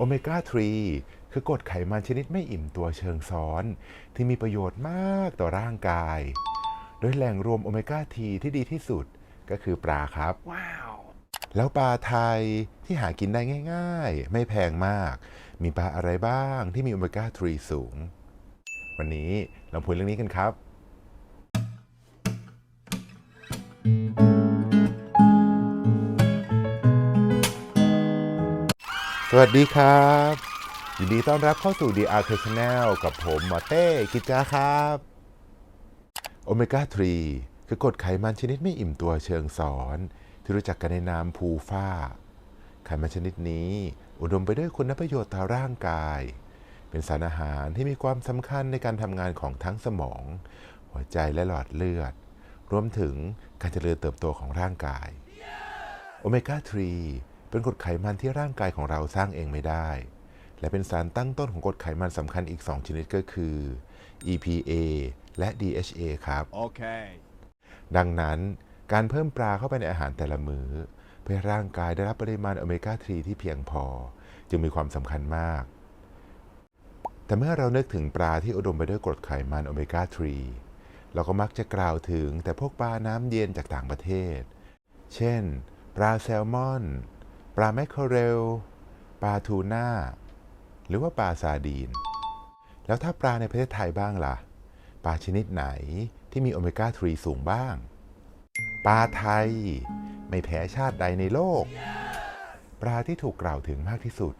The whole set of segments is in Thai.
โอเมก้า 3 คือกรดไขมันชนิดไม่อิ่มตัวเชิงซ้อน ที่มีประโยชน์มากต่อร่างกาย โดยแหล่งรวมโอเมก้าทีที่ดีที่สุดก็คือปลาครับ Wow. แล้วปลาไทยที่หากินได้ง่ายๆ ไม่แพงมาก มีปลาอะไรบ้างที่มีโอเมก้า 3 สูง วันนี้เราพูดเรื่องนี้กันครับ สวัสดีครับยินดีต้อนรับเข้าสู่ DR Channel กับผมหมอเต้กิจาครับโอเมก้า 3 คือกรดไขมันชนิดไม่อิ่มตัวเชิงซ้อน ที่รู้จักกันในนามภูฟ้า ไขมันชนิดนี้ อุดมไปด้วยคุณประโยชน์ต่อร่างกาย เป็นสารอาหารที่มีความสำคัญในการทำงานของทั้งสมอง หัวใจและหลอดเลือด รวมถึงการเจริญเติบโตของร่างกายโอเมก้า 3 เป็นกรดไขมันที่ร่างกายของเราสร้างเองไม่ได้ และเป็นสารตั้งต้นของกรดไขมันสำคัญอีก 2 ชนิดก็คือ EPA และ DHA ครับ Okay. ดังนั้นการเพิ่มปลาเข้าไปในอาหารแต่ละมือ้อ เพื่อให้ร่างกายได้รับปริมาณโอเมก้า 3 ที่เพียงพอ จึงมีความสำคัญมาก แต่เมื่อเรานึกถึงปลาที่อุดมไปด้วยกรดไขมันโอเมก้า 3 เราก็มักจะกล่าวถึงแต่พวกปลาน้ำเย็นจากต่างประเทศ เช่น ปลาแซลมอน ปลาแมคเคอเรล ปลาทูน่า หรือว่าปลาซาดีน แล้วถ้าปลาในประเทศไทยบ้างล่ะ ปลาชนิดไหนที่มีโอเมก้า 3 สูงบ้าง ปลาไทย ไม่แพ้ชาติใดในโลก ปลาที่ถูกกล่าวถึงมากที่สุด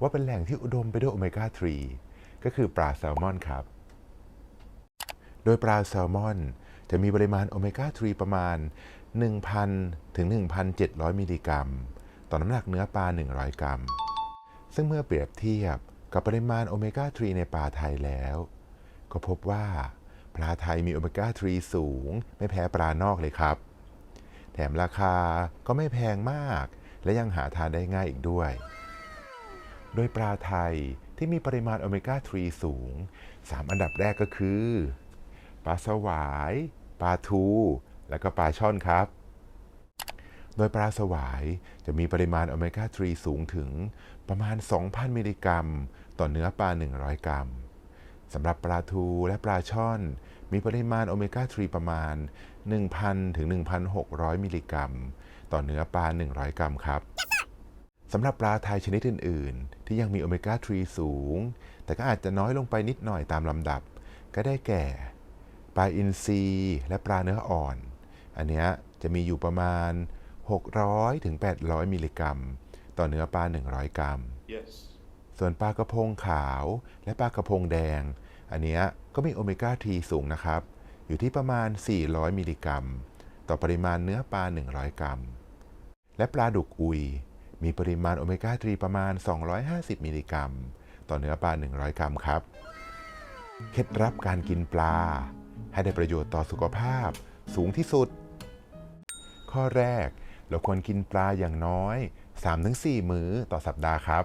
ว่าเป็นแหล่งที่อุดมไปด้วยโอเมก้า 3 ก็คือปลาแซลมอนครับ โดยปลาแซลมอนจะมีปริมาณโอเมก้า 3 ประมาณ 1,000 ถึง 1,700 มิลลิกรัม ต่อน้ำหนักเนื้อปลา 100 กรัม ซึ่งเมื่อเปรียบเทียบกับปริมาณโอเมก้า 3 ในปลาไทยแล้ว ก็พบว่าปลาไทยมีโอเมก้า 3 สูง ไม่แพ้ปลานอกเลยครับ แถมราคาก็ไม่แพงมาก และยังหาทานได้ง่ายอีกด้วย โดยปลาไทยที่มีปริมาณโอเมก้า 3 สูง 3 อันดับแรกก็คือ ปลาสวาย ปลาทู และก็ปลาช่อนครับ โดยปลาสวายจะมีปริมาณโอเมก้า 3 สูงถึงประมาณ 2,000 มิลลิกรัม ต่อเนื้อปลา 100 กรัมสำหรับปลาทูและปลาช่อน มีปริมาณโอเมก้า 3 ประมาณ 1,000 ถึง 1,600 มิลลิกรัม ต่อเนื้อปลา 100 กรัมครับสำหรับปลาไทยชนิดอื่น ๆ ที่ยังมีโอเมก้า 3 สูง แต่ก็อาจจะน้อยลงไปนิดหน่อยตามลำดับ ก็ได้แก่ ปลาอินทรีและปลาเนื้ออ่อน อันเนี้ยจะมีอยู่ประมาณ 600ถึง800 มิลลิกรัม ต่อเนื้อปลา 100 กรัม Yes. ส่วนปลากระพงขาวและปลากระพงแดง อันเนี้ยก็มีโอเมก้า3สูงนะครับ อยู่ที่ประมาณ 400 มิลลิกรัม ต่อปริมาณเนื้อปลา 100 กรัม และปลาดุกอุย มีปริมาณโอเมก้า3ประมาณ 250 มิลลิกรัม ต่อเนื้อปลา 100 กรัมครับ เคล็ดลับการกินปลา ให้ได้ประโยชน์ต่อสุขภาพสูงที่สุด ข้อแรก เราควรกินปลาอย่างน้อย 3-4 มื้อต่อสัปดาห์ครับ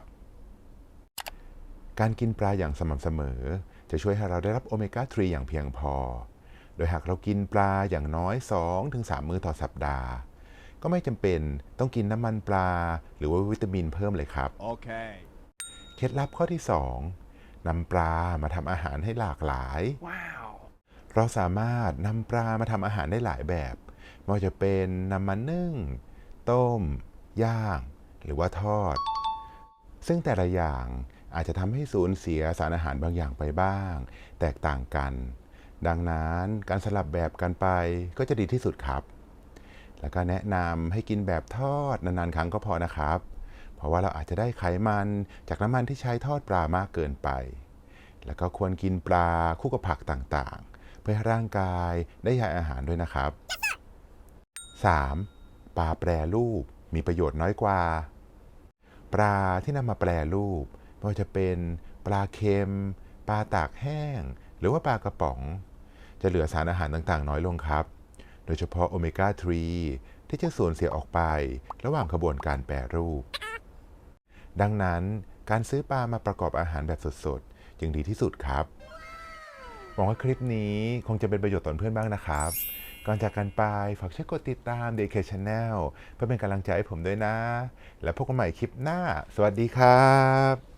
การกินปลาอย่างสม่ำเสมอ จะช่วยให้เราได้รับโอเมก้า 3 อย่างเพียงพอ โดยหากเรากินปลาอย่างน้อย 2-3 มื้อต่อสัปดาห์ ก็ไม่จำเป็นต้องกินน้ำมันปลา หรือว่าวิตามินเพิ่มเลยครับ Okay. เคล็ดลับข้อที่ 2นำปลามาทำอาหารให้หลากหลาย Wow. เราสามารถนำปลามาทำอาหารได้หลายแบบไม่ว่าจะเป็นนำมานึ่ง ต้ม ย่าง หรือว่าทอด ซึ่งแต่ละอย่างอาจจะทำให้สูญเสียสารอาหารบางอย่างไปบ้าง แตกต่างกัน ดังนั้นการสลับแบบกันไปก็จะดีที่สุดครับ แล้วก็แนะนำให้กินแบบทอดนานๆครั้งก็พอนะครับ เพราะว่าเราอาจจะได้ไขมันจากน้ำมันที่ใช้ทอดปลามากเกินไป แล้วก็ควรกินปลาคู่กับผักต่างๆ เพื่อให้ร่างกายได้ใยอาหารด้วยนะครับ 3. ปลาแปรรูปมีประโยชน์น้อยกว่า ปลาที่นำมาแปรรูปไม่ว่าจะเป็นปลาเค็ม ปลาตากแห้ง หรือว่าปลากระป๋อง จะเหลือสารอาหารต่างๆ น้อยลงครับ โดยเฉพาะโอเมก้า 3 ที่จะสูญเสียออกไประหว่างกระบวนการแปรรูป ดังนั้นการซื้อปลามาประกอบอาหารแบบสดๆ จึงดีที่สุดครับ หวังว่าคลิปนี้คงจะเป็นประโยชน์ต่อเพื่อนบ้างนะครับ ก่อนจากกันไป ฝากช่วยกดติดตาม DK Channel เพื่อเป็นกำลังใจให้ผมด้วยนะ แล้วพบกันใหม่คลิปหน้า สวัสดีครับ